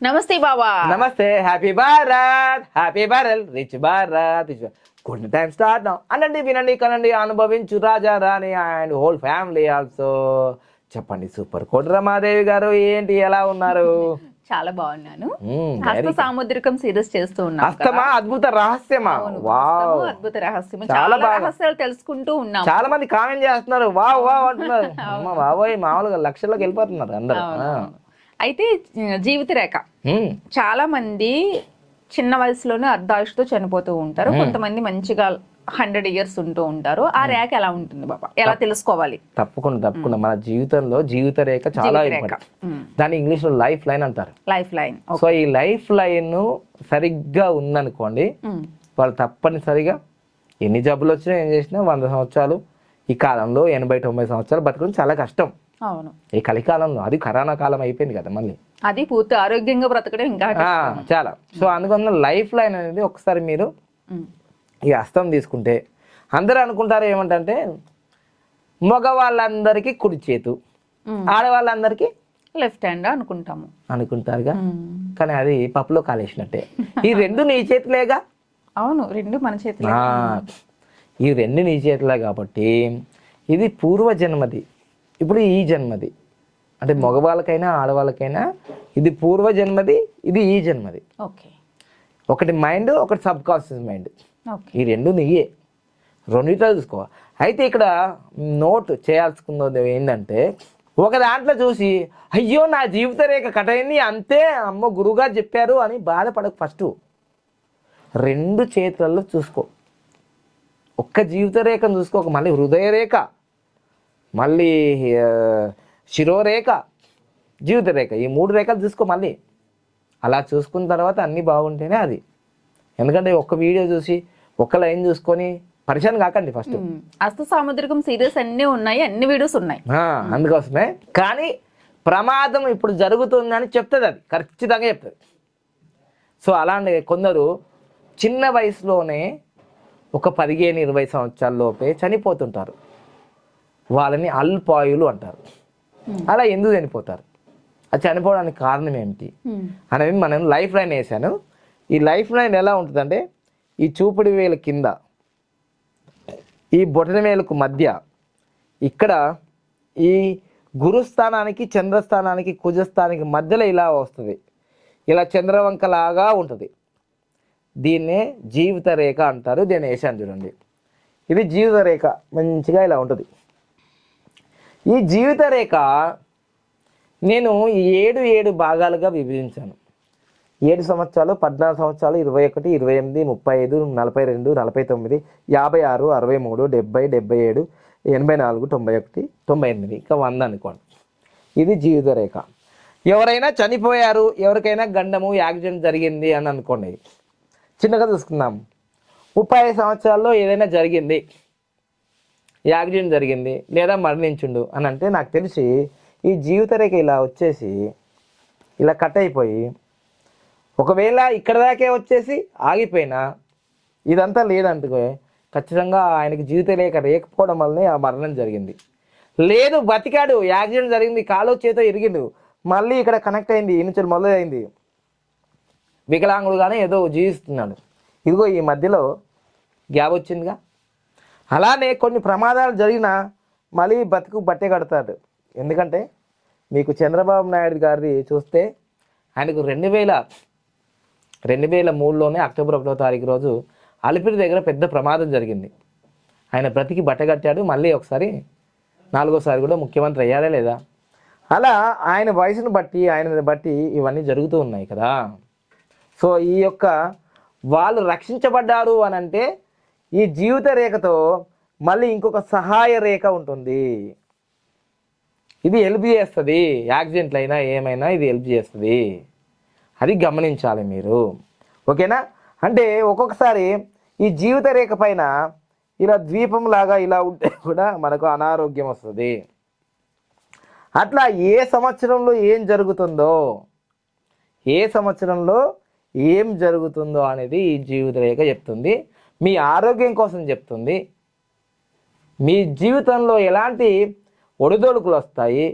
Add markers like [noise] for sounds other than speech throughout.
నమస్తే బాబా నమస్తే happy Bharat happy Bharat rich Bharat కొన్ని టైం స్టార్ట్ నౌ అనండి వినండి కనండి అనుభవించు రాజా రాణి అండ్ హోల్ ఫ్యామిలీ ఆల్సో చెప్పండి సూపర్ కోటి రమాదేవి గారు ఏంటి ఎలా ఉన్నారు? చాలా బాగున్నాను. మ్మ్, హస్త సాముద్రికం సిరీస్ చేస్తూ ఉన్నాం అద్భుత రహస్యమా? వావ్ అద్భుత రహస్యం చాలా. రహస్యాలు తెలుసుకుంటూ ఉన్నాం. చాలా మంది కామెంట్ చేస్తున్నారు. వావ్ వావ్ అంటున్నారు. [laughs] బాబోయ్ మామూలుగా లక్షల్లోకి వెళ్ళిపోతున్నారు అందరూ. అయితే జీవిత రేఖ. చాలా మంది చిన్న వయసులోనే అర్ధాయుషతో చనిపోతూ ఉంటారు. కొంతమంది మంచిగా హండ్రెడ్ ఇయర్స్ ఉంటూ ఉంటారు. ఆ రేఖ ఎలా ఉంటుంది బాబా? ఎలా తెలుసుకోవాలి? తప్పకుండా తప్పకుండా. మన జీవితంలో జీవిత రేఖ చాలా దాన్ని ఇంగ్లీష్లో లైఫ్ లైన్ అంటారు. Life line. సో ఈ లైఫ్ లైన్ సరిగ్గా ఉందనుకోండి వాళ్ళు తప్పనిసరిగా ఎన్ని జబ్బులు వచ్చినా ఏం చేసినా వంద సంవత్సరాలు ఈ కాలంలో ఎనభై తొంభై సంవత్సరాలు బతకడం చాలా కష్టం. అవును. ఈ కలికాలంలో అది కరోనా కాలం అయిపోయింది కదా మళ్ళీ. అది పూర్తి ఆరోగ్యంగా బ్రతకడం ఇంకా చాలా. సో అందుకని లైఫ్ లైన్ అనేది ఒకసారి మీరు. ఈ హస్తం తీసుకుంటే అందరూ అనుకుంటారు ఏమంటే మగవాళ్ళందరికీ కుడి చేతు. ఆడవాళ్ళందరికీ లెఫ్ట్ హ్యాండ్ అనుకుంటాము. అనుకుంటారుగా. కానీ అది పప్పులో కాలేసినట్టే. ఈ రెండు నీ చేతిలేగా? అవును రెండు మన చేతిలో. ఈ రెండు నీ చేతిలే కాబట్టి ఇది పూర్వజన్మది. ఇప్పుడు ఈ జన్మది. అంటే మగవాళ్ళకైనా ఆడవాళ్ళకైనా ఇది పూర్వజన్మది ఇది ఈ జన్మది. ఓకే. ఒకటి మైండ్ ఒకటి సబ్ కాన్షియస్ మైండ్ ఈ రెండు నీయే. రెండిట్లో చూసుకో అయితే ఇక్కడ నోట్ చేయాల్సుకున్నది ఏంటంటే ఒక దాంట్లో చూసి అయ్యో నా జీవిత రేఖ కట్ అయింది అంతే అమ్మ గురువుగారు చెప్పారు అని బాధపడకు ఫస్ట్. రెండు చేతులలో చూసుకో. ఒక్క జీవిత రేఖను చూసుకోక మళ్ళీ హృదయ రేఖ. మళ్ళీ శిరోరేఖ జీవిత రేఖ. ఈ మూడు రేఖలు చూసుకో మళ్ళీ. అలా చూసుకున్న తర్వాత అన్నీ బాగుంటేనే అది. ఎందుకంటే ఒక్క వీడియో చూసి ఒక్క లైన్ చూసుకొని పరిచయం కాకండి ఫస్ట్. హస్త సాముద్రికం సిరీస్ అన్ని ఉన్నాయి అన్ని వీడియోస్ ఉన్నాయి. అందుకోసమే. కానీ ప్రమాదం ఇప్పుడు జరుగుతుందని చెప్తుంది అది. ఖచ్చితంగా చెప్తుంది. సో అలాంటి కొందరు చిన్న వయసులోనే ఒక పదిహేను ఇరవై సంవత్సరాల లోపే చనిపోతుంటారు. వాళ్ళని అల్పాయులు అంటారు. అలా ఎందుకు చనిపోతారు? అది చనిపోవడానికి కారణం ఏమిటి. అనేది మనం లైఫ్ లైన్ వేసాను. ఈ లైఫ్ లైన్ ఎలా ఉంటుందంటే ఈ చూపుడు వేలు కింద ఈ బొటన వేలుకు మధ్య ఇక్కడ ఈ గురుస్థానానికి చంద్రస్థానానికి కుజస్థానానికి మధ్యలో ఇలా వస్తుంది. ఇలా చంద్రవంకలాగా ఉంటుంది. దీన్నే జీవిత రేఖ అంటారు. దీన్ని వేసాను చూడండి. ఇది జీవిత రేఖ మంచిగా ఇలా ఉంటుంది. ఈ జీవిత రేఖ నేను ఈ ఏడు ఏడు భాగాలుగా విభజించాను. ఏడు సంవత్సరాలు పద్నాలుగు సంవత్సరాలు ఇరవై ఒకటి ఇరవై ఎనిమిది ముప్పై ఐదు నలభై రెండు నలభై తొమ్మిది యాభై ఆరు అరవై మూడు డెబ్బై డెబ్బై ఏడు ఎనభై నాలుగు తొంభై ఒకటి తొంభై ఎనిమిది. ఇంకా వంద అనుకోండి. ఇది జీవిత రేఖ ఎవరైనా చనిపోయారు ఎవరికైనా గండము యాక్సిడెంట్ జరిగింది అని అనుకోండి. చిన్నగా చూసుకుందాం. ముప్పై ఐదు సంవత్సరాల్లో ఏదైనా జరిగింది. యాక్సిడెంట్ జరిగింది లేదా మరణించుండు అని అంటే నాకు తెలిసి ఈ జీవిత రేఖ ఇలా వచ్చేసి ఇలా కట్ అయిపోయి ఒకవేళ ఇక్కడ దాకే వచ్చేసి ఆగిపోయినా ఇదంతా లేదంటుకో ఖచ్చితంగా ఆయనకి జీవిత రేఖ లేకపోవడం వల్లనే ఆ మరణం జరిగింది. లేదు బతికాడు. యాక్సిడెంట్ జరిగింది. కాలో చేతో ఇరిగిండు. మళ్ళీ ఇక్కడ కనెక్ట్ అయింది. ఇనుచులు మొదలైంది. వికలాంగుడుగానే ఏదో జీవిస్తున్నాడు. ఇదిగో ఈ మధ్యలో గ్యాప్ వచ్చిందిగా. అలానే కొన్ని ప్రమాదాలు జరిగినా మళ్ళీ బతుకు బట్టే కడతాడు. ఎందుకంటే మీకు చంద్రబాబు నాయుడు గారిది చూస్తే ఆయనకు రెండు వేల రెండు వేల మూడులోనే అక్టోబర్ ఒకటో తారీఖు రోజు అలిపిరి దగ్గర పెద్ద ప్రమాదం జరిగింది. ఆయన బ్రతికి బట్టగట్టాడు మళ్ళీ ఒకసారి నాలుగోసారి కూడా ముఖ్యమంత్రి అయ్యారా లేదా? అలా ఆయన వయసును బట్టి ఆయన బట్టి ఇవన్నీ జరుగుతూ ఉన్నాయి కదా. సో ఈ యొక్క వాళ్ళు రక్షించబడ్డారు అని అంటే ఈ జీవిత రేఖతో మళ్ళీ ఇంకొక సహాయ రేఖ ఉంటుంది. ఇది హెల్ప్ చేస్తుంది. యాక్సిడెంట్లు అయినా ఏమైనా ఇది హెల్ప్ చేస్తుంది. అది గమనించాలి మీరు. ఓకేనా? అంటే ఒక్కొక్కసారి ఈ జీవిత రేఖ పైన ఇలా ద్వీపం లాగా ఇలా ఉంటే కూడా మనకు అనారోగ్యం వస్తుంది. అట్లా ఏ సంవత్సరంలో ఏం జరుగుతుందో ఏ సంవత్సరంలో ఏం జరుగుతుందో అనేది ఈ జీవిత రేఖ చెప్తుంది. మీ ఆరోగ్యం కోసం చెప్తుంది. మీ జీవితంలో ఎలాంటి ఒడిదొడుకులు వస్తాయి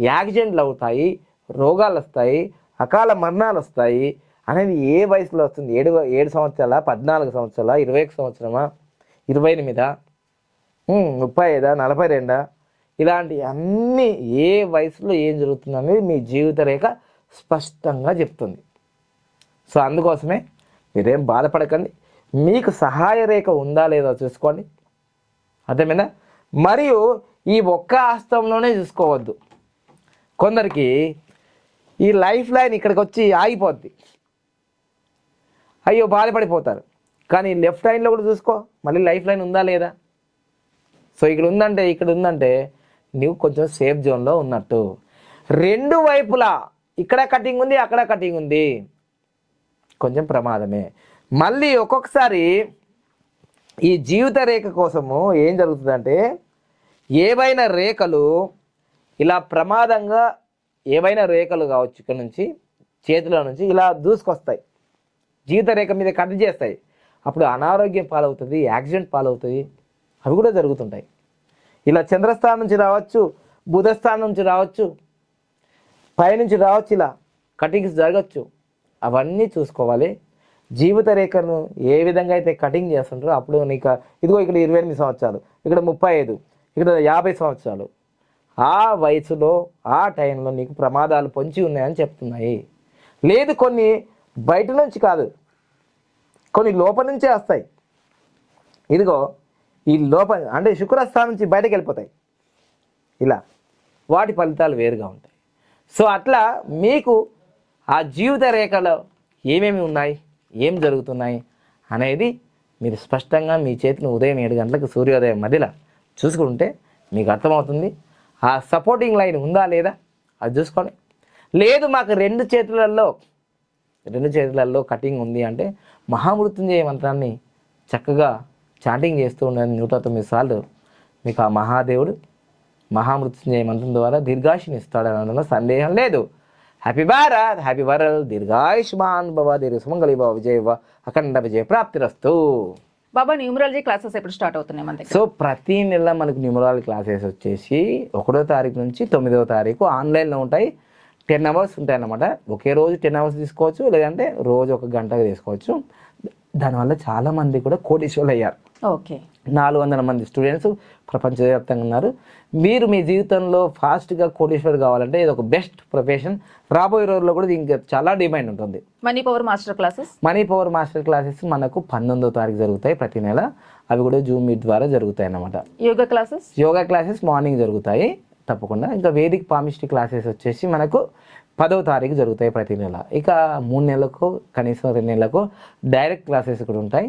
యాక్సిడెంట్లు అవుతాయి రోగాలు వస్తాయి అకాల మరణాలు వస్తాయి అనేది ఏ వయసులో వస్తుంది? ఏడు ఏడు సంవత్సరాల పద్నాలుగు సంవత్సరాల ఇరవై ఒక సంవత్సరమా ఇరవై ఎనిమిదా ముప్పై ఐదా నలభై రెండా? ఇలాంటి అన్నీ ఏ వయసులో ఏం జరుగుతుంది అనేది మీ జీవిత రేఖ స్పష్టంగా చెప్తుంది. సో అందుకోసమే మీరేం బాధపడకండి. మీకు సహాయ రేఖ ఉందా లేదా చూసుకోండి. అర్థమైందా? మరియు ఈ ఒక్క హస్తంలోనే చూసుకోవద్దు. కొందరికి ఈ లైఫ్ లైన్ ఇక్కడికి వచ్చి ఆగిపోద్ది. అయ్యో బాధపడిపోతారు. కానీ లెఫ్ట్ లైన్లో కూడా చూసుకో. మళ్ళీ లైఫ్ లైన్ ఉందా లేదా? సో ఇక్కడ ఉందంటే ఇక్కడ ఉందంటే నువ్వు కొంచెం సేఫ్ జోన్లో ఉన్నట్టు. రెండు వైపులా ఇక్కడ కటింగ్ ఉంది అక్కడ కటింగ్ ఉంది. కొంచెం ప్రమాదమే. మళ్ళీ ఒక్కొక్కసారి ఈ జీవిత రేఖ కోసము ఏం జరుగుతుందంటే ఏవైనా రేఖలు ఇలా ప్రమాదంగా ఏవైనా రేఖలు కావచ్చు ఇక్కడ నుంచి చేతిలో నుంచి ఇలా దూసుకొస్తాయి. జీవిత రేఖ మీద కట్ చేస్తాయి. అప్పుడు అనారోగ్యం పాలవుతుంది యాక్సిడెంట్ పాలవుతుంది అవి కూడా జరుగుతుంటాయి. ఇలా చంద్రస్థానం నుంచి రావచ్చు బుధస్థానం నుంచి రావచ్చు పైనుంచి రావచ్చు ఇలా కటింగ్స్ జరగచ్చు అవన్నీ చూసుకోవాలి. జీవిత రేఖను ఏ విధంగా అయితే కటింగ్ చేస్తుంటారో అప్పుడు నీకు ఇదిగో ఇక్కడ ఇరవై ఎనిమిది సంవత్సరాలు ఇక్కడ ముప్పై ఐదు ఇక్కడ యాభై సంవత్సరాలు. ఆ వయసులో ఆ టైంలో నీకు ప్రమాదాలు పొంచి ఉన్నాయని చెప్తున్నాయి. లేదు కొన్ని బయట నుంచి కాదు కొన్ని లోపల నుంచే వస్తాయి. ఇదిగో ఈ లోపల అంటే శుక్రస్థానం నుంచి బయటకు వెళ్ళిపోతాయి. ఇలా వాటి ఫలితాలు వేరుగా ఉంటాయి. సో అట్లా మీకు ఆ జీవిత రేఖలో ఏమేమి ఉన్నాయి? ఏం జరుగుతున్నాయి అనేది మీరు స్పష్టంగా మీ చేతిని ఉదయం ఏడు గంటలకు సూర్యోదయం మధ్యలో చూసుకుంటే మీకు అర్థమవుతుంది. ఆ సపోర్టింగ్ లైన్ ఉందా లేదా అది చూసుకోండి. లేదు మాకు రెండు చేతులలో రెండు చేతులలో కటింగ్ ఉంది అంటే మహామృత్యుంజయ మంత్రాన్ని చక్కగా చాంటింగ్ చేస్తూ ఉండండి నూట తొమ్మిది సార్లు. మీకు ఆ మహాదేవుడు మహామృత్యుంజయ మంత్రం ద్వారా దీర్ఘాశిని ఇస్తాడని సందేహం లేదు. హ్యాపీ భారత్ హ్యాపీ వరల్ దీర్ఘాయుష్మాన్ భవ దీర్ఘ సుమంగళి భవ విజయ భవ, అఖండ విజయ ప్రాప్తిరస్తు బాబా న్యూమరాలజీ క్లాసెస్ ఎప్పుడు స్టార్ట్ అవుతున్నాయి మన సో ప్రతి నెల మనకు న్యూమరాల్ క్లాసెస్ వచ్చేసి ఒకటో తారీఖు నుంచి తొమ్మిదవ తారీఖు ఆన్లైన్లో ఉంటాయి. టెన్ అవర్స్ ఉంటాయి అన్నమాట. ఒకే రోజు టెన్ అవర్స్ తీసుకోవచ్చు లేదంటే రోజు ఒక గంటగా తీసుకోవచ్చు. దానివల్ల చాలా మంది కూడా కోటీశ్వరులు అయ్యారు ఓకే. నాలుగు వందల మంది స్టూడెంట్స్ ప్రపంచవ్యాప్తంగా ఉన్నారు. మీరు మీ జీవితంలో ఫాస్ట్గా కోటీశ్వర్ కావాలంటే ఇది ఒక బెస్ట్ ప్రొఫెషన్. రాబోయే రోజుల్లో కూడా దీనికి చాలా డిమాండ్ ఉంటుంది. Money power master classes money power master classes మనకు పంతొమ్మిదో తారీఖు జరుగుతాయి ప్రతి నెల. అవి కూడా జూమ్ మీట్ ద్వారా జరుగుతాయి అన్నమాట. Yoga classes yoga classes morning జరుగుతాయి. తప్పకుండా. ఇంకా వేదిక్ పామిస్ట్రీ క్లాసెస్ వచ్చేసి మనకు పదవ తారీఖు జరుగుతాయి ప్రతి నెల. ఇక మూడు నెలలకు కనీసం రెండు నెలలకు డైరెక్ట్ క్లాసెస్ కూడా ఉంటాయి.